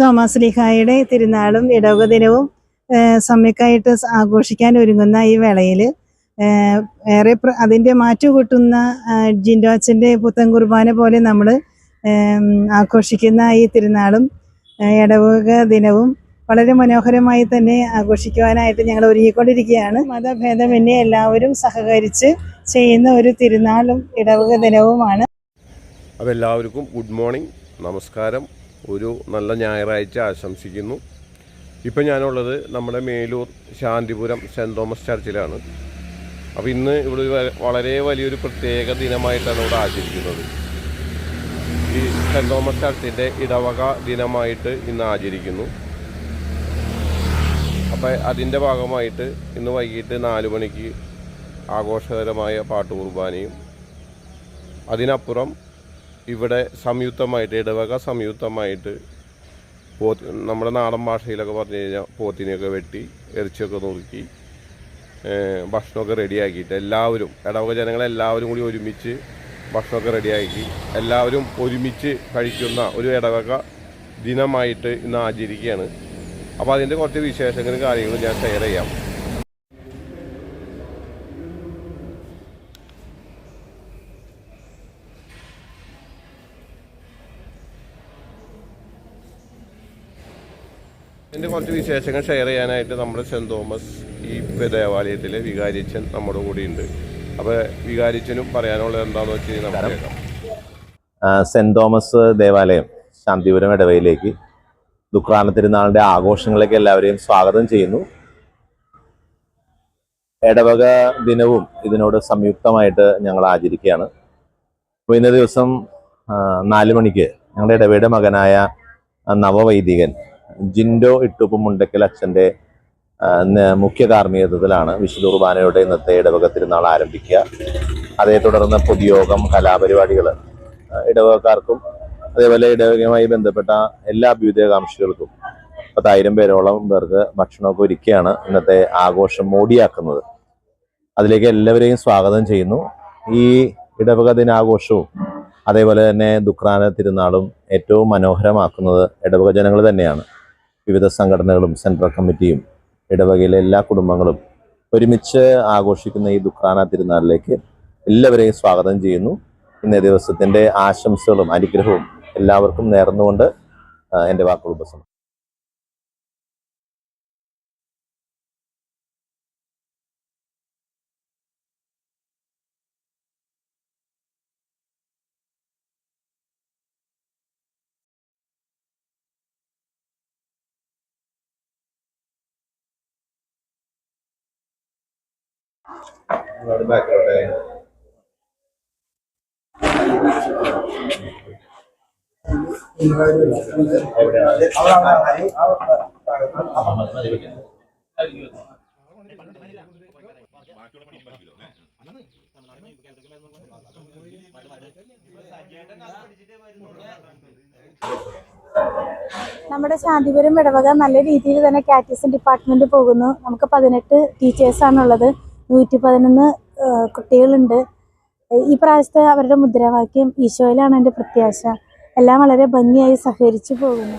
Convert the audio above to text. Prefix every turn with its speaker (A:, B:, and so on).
A: Thomas ലിഹായുടെ തിരുനാളും ഇടവക ദിനവും സമയക്കായിട്ട് ആഘോഷിക്കാൻ ഒരുങ്ങുന്ന ഈ വേളയിൽ ഏറെ അതിന്റെ മാറ്റുകൂട്ടുന്ന കൂട്ടുന്ന ജിൻഡോ അച്ഛന്റെ പുത്തൻ കുർബാന പോലെ നമ്മൾ ആഘോഷിക്കുന്ന ഈ തിരുനാളും ഇടവക ദിനവും വളരെ മനോഹരമായി തന്നെ ആഘോഷിക്കുവാനായിട്ട് ഞങ്ങൾ ഒരുങ്ങിക്കൊണ്ടിരിക്കുകയാണ്. മതഭേദമന്യേ എല്ലാവരും സഹകരിച്ച് ചെയ്യുന്ന ഒരു തിരുനാളും ഇടവക ദിനവുമാണ്.
B: അപ്പോൾ എല്ലാവർക്കും ഗുഡ് മോർണിംഗ്. നമസ്കാരം. ഒരു നല്ല ഞായറാഴ്ച ആശംസിക്കുന്നു. ഇപ്പം ഞാനുള്ളത് നമ്മുടെ മേലൂർ ശാന്തിപുരം സെന്റ് തോമസ് ചർച്ചിലാണ്. അപ്പോൾ ഇന്ന് ഇവിടെ വളരെ വലിയൊരു പ്രത്യേക ദിനമായിട്ടാണ് ഇവിടെ ആചരിക്കുന്നത്. ഈ സെന്റ് തോമസ് ചർച്ചിന്റെ ഇടവക ദിനമായിട്ട് ഇന്ന് ആചരിക്കുന്നു. അപ്പോൾ അതിന്റെ ഭാഗമായിട്ട് ഇന്ന് വൈകിട്ട് നാല് മണിക്ക് ആഘോഷകരമായ പാട്ടുകുർബാനയും അതിനപ്പുറം ഇവിടെ സംയുക്തമായിട്ട് ഇടവക സംയുക്തമായിട്ട് പോത്ത് നമ്മുടെ നാടൻ ഭാഷയിലൊക്കെ പറഞ്ഞു കഴിഞ്ഞാൽ പോത്തിനെയൊക്കെ വെട്ടി ഇറച്ചിയൊക്കെ നുറുക്കി ഭക്ഷണമൊക്കെ റെഡിയാക്കിയിട്ട് എല്ലാവരും ഇടവക ജനങ്ങളെല്ലാവരും കൂടി ഒരുമിച്ച് ഭക്ഷണമൊക്കെ റെഡിയാക്കി എല്ലാവരും ഒരുമിച്ച് കഴിക്കുന്ന ഒരു ഇടവക ദിനമായിട്ട് ഇന്ന് ആചരിക്കുകയാണ്. അപ്പോൾ അതിന്റെ കുറച്ച് വിശേഷങ്ങളും കാര്യങ്ങളും ഞാൻ ഷെയർ ചെയ്യാം. എന്റെ കുറച്ച് വിശേഷങ്ങൾ ഷെയർ ചെയ്യാനായിട്ട് നമ്മുടെ സെന്റ് തോമസ് ഈ ദേവാലയത്തിലെ വികാരിച്ചൻ നമ്മുടെ കൂടെ ഉണ്ട് അപ്പോൾ വികാരിച്ചനും പറയാനുള്ളത് എന്താണെന്ന് വെച്ച് കഴിഞ്ഞാൽ നമുക്ക് കേൾക്കാം.
C: തോമസ് ദേവാലയം ശാന്തിപുരം ഇടവയിലേക്ക് ദുഃഖാന തിരുനാളിന്റെ ആഘോഷങ്ങളിലേക്ക് എല്ലാവരെയും സ്വാഗതം ചെയ്യുന്നു. ഇടവക ദിനവും ഇതിനോട് സംയുക്തമായിട്ട് ഞങ്ങൾ ആചരിക്കുകയാണ്. അപ്പോൾ ഇന്ന ദിവസം നാല് മണിക്ക് ഞങ്ങളുടെ ഇടവയുടെ മകനായ നവവൈദികൻ ജിൻഡോ ഇട്ടുപ്പ് മുണ്ടക്കൽ അച്ഛന്റെ മുഖ്യ കാർമ്മികത്വത്തിലാണ് വിശുദ്ധ കുർബാനയുടെ ഇന്നത്തെ ഇടവക തിരുനാൾ ആരംഭിക്കുക. അതേ തുടർന്ന് പൊതുയോഗം കലാപരിപാടികൾ ഇടവകക്കാർക്കും അതേപോലെ ഇടവകയുമായി ബന്ധപ്പെട്ട എല്ലാ അഭ്യുദയകാംക്ഷികൾക്കും പത്തായിരം പേരോളം പേർക്ക് ഭക്ഷണമൊക്കെ ഒരുക്കിയാണ് ഇന്നത്തെ ആഘോഷം മോടിയാക്കുന്നത്. അതിലേക്ക് എല്ലാവരെയും സ്വാഗതം ചെയ്യുന്നു. ഈ ഇടവക ദിനാഘോഷവും അതേപോലെ തന്നെ ദുഃഖാന തിരുനാളും ഏറ്റവും മനോഹരമാക്കുന്നത് ഇടവക ജനങ്ങൾ തന്നെയാണ്. വിവിധ സംഘടനകളും സെൻട്രൽ കമ്മിറ്റിയും ഇടവകയിലെ എല്ലാ കുടുംബങ്ങളും ഒരുമിച്ച് ആഘോഷിക്കുന്ന ഈ ദുഃഖാന തിരുനാളിലേക്ക് എല്ലാവരെയും സ്വാഗതം ചെയ്യുന്നു. ഇന്നേ ദിവസത്തിന്റെ ആശംസകളും അനുഗ്രഹവും എല്ലാവർക്കും നേർന്നുകൊണ്ട് എന്റെ വാക്കുകൾ ഉപസം
D: നമ്മുടെ ശാന്തിപുരം ഇടവക നല്ല രീതിയിൽ തന്നെ കാറ്റീസം ഡിപ്പാർട്ട്മെന്റ് പോകുന്നു. നമുക്ക് പതിനെട്ട് ടീച്ചേഴ്സാണുള്ളത് നൂറ്റി പതിനൊന്ന് കുട്ടികളുണ്ട്. ഈ പ്രാവശ്യത്തെ അവരുടെ മുദ്രാവാക്യം ഈശോയിലാണ് എന്റെ പ്രത്യാശ. എല്ലാം വളരെ ഭംഗിയായി സഹകരിച്ചു പോകുന്നു.